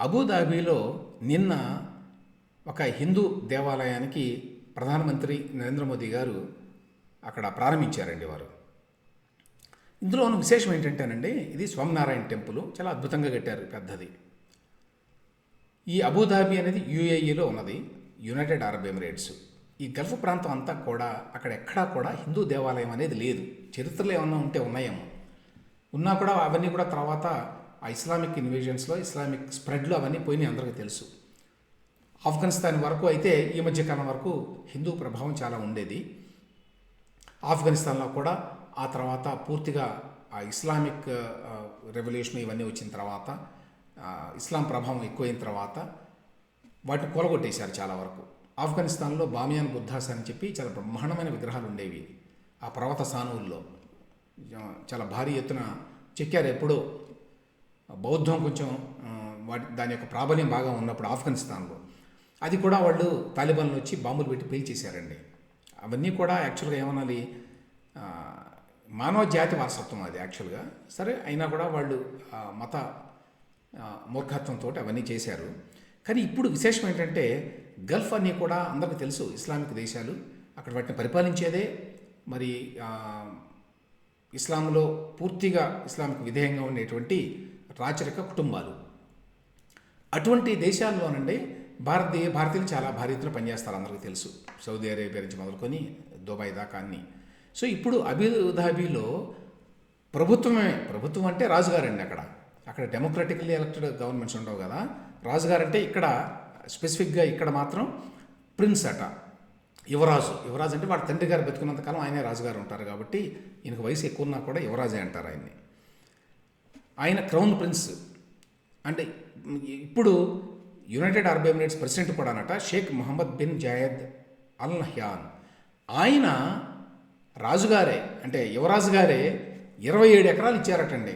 అబుదాబీలో నిన్న ఒక హిందూ దేవాలయానికి ప్రధానమంత్రి నరేంద్ర మోదీ గారు అక్కడ ప్రారంభించారండి వారు. ఇందులో ఉన్న విశేషం ఏంటంటేనండి ఇది స్వామినారాయణ టెంపుల్ చాలా అద్భుతంగా కట్టారు పెద్దది. ఈ అబుదాబి అనేది యుఏఈలో ఉన్నది యునైటెడ్ అరబ్ ఎమిరేట్స్. ఈ గల్ఫ్ ప్రాంతం అంతా కూడా అక్కడ ఎక్కడా కూడా హిందూ దేవాలయం అనేది లేదు. చరిత్రలో ఏమన్నా ఉంటే ఉన్నాయేమో. ఉన్నా కూడా అవన్నీ కూడా తర్వాత ఆ ఇస్లామిక్ ఇన్వేజన్స్లో ఇస్లామిక్ స్ప్రెడ్లో అవన్నీ పోయినాయి అందరికీ తెలుసు. ఆఫ్ఘనిస్తాన్ వరకు అయితే ఈ మధ్యకాలం వరకు హిందూ ప్రభావం చాలా ఉండేది. ఆఫ్ఘనిస్తాన్లో కూడా ఆ తర్వాత పూర్తిగా ఆ ఇస్లామిక్ రెవల్యూషన్ ఇవన్నీ వచ్చిన తర్వాత ఇస్లాం ప్రభావం ఎక్కువైన తర్వాత వాటిని కూలగొట్టేశారు చాలా వరకు. ఆఫ్ఘనిస్తాన్లో బామియాన్ బుద్ధాస్ అని చెప్పి చాలా బ్రహ్మాండమైన విగ్రహాలు ఉండేవి. ఆ పర్వత సానువుల్లో. చాలా భారీ ఎత్తున చెక్కారు ఎప్పుడో బౌద్ధం కొంచెం వాటి దాని యొక్క ప్రాబల్యం బాగా ఉన్నప్పుడు ఆఫ్ఘనిస్తాన్లో. అది కూడా వాళ్ళు తాలిబాన్లు వచ్చి బాంబులు పెట్టి పీల్చేశారండి అవన్నీ కూడా యాక్చువల్గా ఏమనాలి మానవ జాతి వారసత్వం అది యాక్చువల్గా. సరే అయినా కూడా వాళ్ళు మత మూర్ఖత్వంతో అవన్నీ చేశారు. కానీ ఇప్పుడు విశేషం ఏంటంటే గల్ఫ్ అన్నీ కూడా అందరికీ తెలుసు ఇస్లామిక్ దేశాలు. అక్కడ వాటిని పరిపాలించేదే మరి ఇస్లాంలో పూర్తిగా ఇస్లామిక్ విధేయంగా ఉండేటువంటి రాచరిక కుటుంబాలు. అటువంటి దేశాల్లోనండి భారతీయ భారతీయులు చాలా భారీ పనిచేస్తారు అందరికీ తెలుసు. సౌదీ అరేబియా నుంచి మొదలుకొని దుబాయ్ దాకా అన్ని. సో ఇప్పుడు అబుదాబీలో ప్రభుత్వమే ప్రభుత్వం అంటే రాజుగారండి అక్కడ. అక్కడ డెమోక్రటికలీ ఎలక్టెడ్ గవర్నమెంట్స్ ఉండవు కదా. రాజుగారంటే ఇక్కడ స్పెసిఫిక్గా ఇక్కడ మాత్రం ప్రిన్స్ అట. యువరాజు. యువరాజు అంటే వాడు తండ్రి గారు బతుకున్నంతకాలం ఆయనే రాజుగారు ఉంటారు కాబట్టి ఈయనకు వయసు ఎక్కువ ఉన్నా కూడా యువరాజే అంటారు ఆయన్ని. ఆయన క్రౌన్ ప్రిన్స్. అంటే ఇప్పుడు యునైటెడ్ అరబ్ ఎమిరేట్స్ ప్రెసిడెంట్ కూడా అనట Sheikh Mohammed bin Zayed Al Nahyan. ఆయన రాజుగారే అంటే యువరాజు గారే ఇరవై ఏడు ఎకరాలు ఇచ్చారటండి.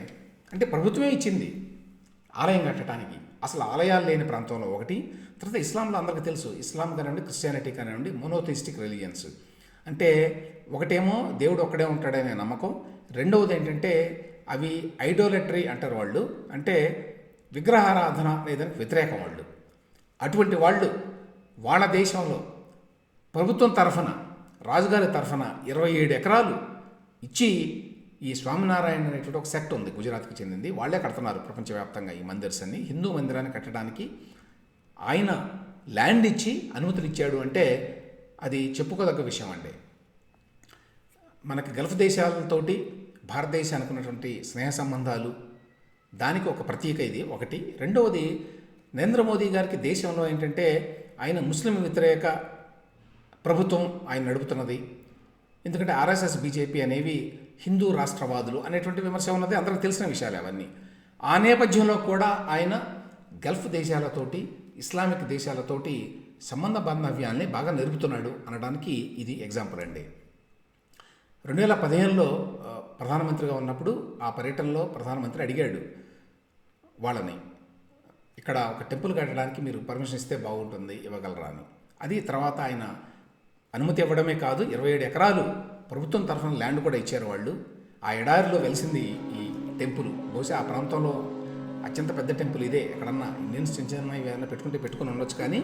అంటే ప్రభుత్వమే ఇచ్చింది ఆలయం కట్టడానికి. అసలు ఆలయాలు లేని ప్రాంతంలో ఒకటి తర్వాత ఇస్లాంలో అందరికీ తెలుసు. ఇస్లాం కానివ్వండి క్రిస్టియానిటీ కానివ్వండి మోనోథిస్టిక్ రిలీజియన్స్ అంటే ఒకటేమో దేవుడు ఒక్కడే ఉంటాడనే నమ్మకం. రెండవది ఏంటంటే అవి ఐడోలెటరీ అంటారు వాళ్ళు. అంటే విగ్రహారాధన లేదని వ్యతిరేకం వాళ్ళు. అటువంటి వాళ్ళు వాళ్ళ దేశంలో ప్రభుత్వం తరఫున రాజుగారి తరఫున ఇరవై ఏడు ఎకరాలు ఇచ్చి ఈ స్వామినారాయణ అనేటువంటి ఒక సెక్ట్ ఉంది గుజరాత్కి చెందింది. వాళ్ళే కడుతున్నారు ప్రపంచవ్యాప్తంగా ఈ మందిర్స్ అన్ని. హిందూ మందిరాన్ని కట్టడానికి ఆయన ల్యాండ్ ఇచ్చి అనుమతులు ఇచ్చాడు అంటే అది చెప్పుకోదగ్గ విషయం అండి. మనకి గల్ఫ్ దేశాలతోటి భారతదేశానికి ఉన్నటువంటి స్నేహ సంబంధాలు. దానికి ఒక ప్రతీక ఇది. ఒకటి. రెండవది నరేంద్ర మోదీ గారికి దేశంలో ఏంటంటే ఆయన ముస్లిం వ్యతిరేక ప్రభుత్వం ఆయన నడుపుతున్నది. ఎందుకంటే ఆర్ఎస్ఎస్ బీజేపీ అనేవి హిందూ రాష్ట్రవాదులు అనేటువంటి విమర్శ ఉన్నది. అందరికి తెలిసిన విషయాలు అవన్నీ. ఆ నేపథ్యంలో కూడా ఆయన గల్ఫ్ దేశాలతోటి ఇస్లామిక్ దేశాలతోటి సంబంధ బాంధవ్యాల్ని బాగా నెరుపుతున్నాడు అనడానికి ఇది ఎగ్జాంపుల్ అండి. రెండు వేల పదిహేనులో ప్రధానమంత్రిగా ఉన్నప్పుడు ఆ పర్యటనలో ప్రధానమంత్రి అడిగాడు వాళ్ళని ఇక్కడ ఒక టెంపుల్ కట్టడానికి మీరు పర్మిషన్ ఇస్తే బాగుంటుంది ఇవ్వగలరా? అని. అది తర్వాత ఆయన అనుమతి ఇవ్వడమే కాదు ఇరవై ఏడు ఎకరాలు ప్రభుత్వం తరఫున ల్యాండ్ కూడా ఇచ్చారు వాళ్ళు. ఆ ఎడారిలో వెలిసింది ఈ టెంపుల్. బహుశా ఆ ప్రాంతంలో అత్యంత పెద్ద టెంపుల్ ఇదే. ఎక్కడన్నా ఇండియన్స్ చిన్న ఏదైనా పెట్టుకుంటే పెట్టుకుని ఉండొచ్చు కానీ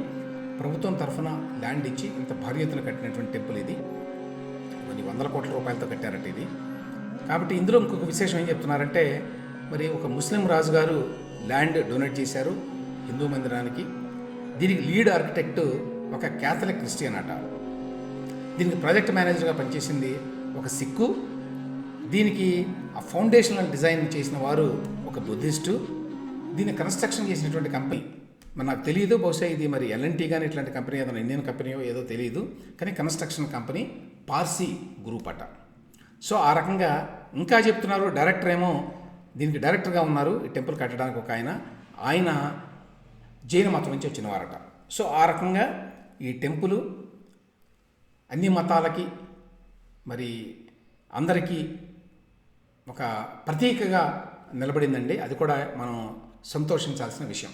ప్రభుత్వం తరఫున ల్యాండ్ ఇచ్చి ఇంత భారీ ఎత్తున కట్టినటువంటి టెంపుల్ ఇది. వందల కోట్ల రూపాయలతో కట్టారట ఇది. కాబట్టి ఇందులో ఇంకొక విశేషం ఏం చెప్తున్నారంటే మరి ఒక ముస్లిం రాజుగారు ల్యాండ్ డొనేట్ చేశారు హిందూ మందిరానికి. దీనికి లీడ్ ఆర్కిటెక్ట్ ఒక క్యాథలిక్ క్రిస్టియన్ అట. దీనికి ప్రాజెక్ట్ మేనేజర్గా పనిచేసింది ఒక సిక్కు. దీనికి ఆ ఫౌండేషనల్ డిజైన్ చేసిన వారు ఒక బుద్ధిస్టు. దీన్ని కన్స్ట్రక్షన్ చేసినటువంటి కంపెనీ మరి నాకు తెలియదు బహుశా ఇది మరి ఎల్ఎన్టీ కానీ ఇట్లాంటి కంపెనీ ఏదైనా ఇండియన్ కంపెనీయో ఏదో తెలియదు కానీ కన్స్ట్రక్షన్ కంపెనీ పార్సీ గ్రూప్ అట. సో ఆ రకంగా ఇంకా చెప్తున్నారు డైరెక్టర్ ఏమో దీనికి డైరెక్టర్గా ఉన్నారు ఈ టెంపుల్ కట్టడానికి ఒక ఆయన. ఆయన జైన మతం నుంచి వచ్చినవారట. సో ఆ రకంగా ఈ టెంపుల్ అన్ని మతాలకి మరి అందరికీ ఒక ప్రతీకగా నిలబడిందండి. అది కూడా మనం సంతోషించాల్సిన విషయం.